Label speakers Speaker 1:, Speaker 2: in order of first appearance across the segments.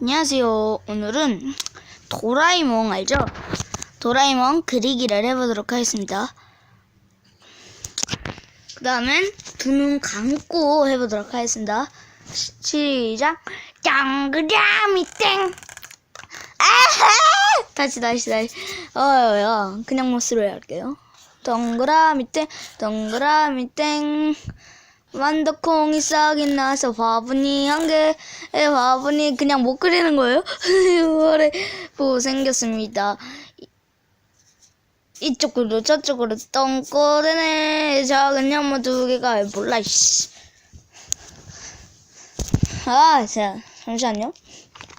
Speaker 1: 안녕하세요. 오늘은 도라에몽 알죠? 도라에몽 그리기를 해보도록 하겠습니다. 그 다음엔 두 눈 감고 해보도록 하겠습니다. 시, 시작. 짱그라미 땡. 아하! 다시 다시 다시. 어야 그냥 못으로 할게요. 동그라미 땡, 동그라미 땡. 완두콩이 싹이 나서 화분이 한 개, 에, 화분이 그냥 못 그리는 거예요? 월에 보고 생겼습니다. 이- 이쪽으로 저쪽으로 똥꼬대네 작은 연못 두 개가 몰라 씨. 아, 자 잠시만요.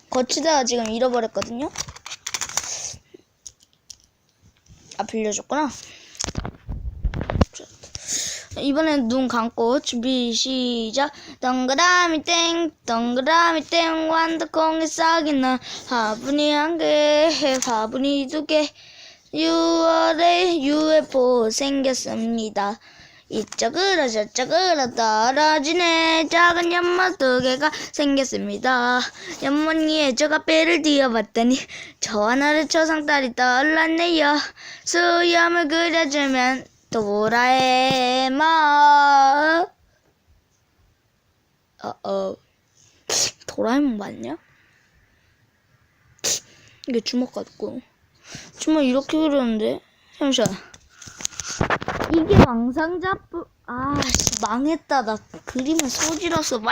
Speaker 1: 거치다가 지금 잃어버렸거든요. 아 빌려줬구나. 이번엔 눈 감고 준비 시작. 동그라미 땡 동그라미 땡 완두콩이 싹이 나 화분이 한개 화분이 두개. 6월에 UFO 생겼습니다. 이쪽으로 저쪽으로 떨어지네. 작은 연못 두 개가 생겼습니다. 연못 위에 저가 배를 띄어봤더니 저 하나를 초상달이 떠올랐네요. 수염을 그려주면 도라에몽 어어. 도라에몽 맞냐? 이게 주먹 같고. 주먹 이렇게 그렸는데? 잠시만. 이게 왕상자부 아 씨, 망했다. 나 그림을 소질었어 빨리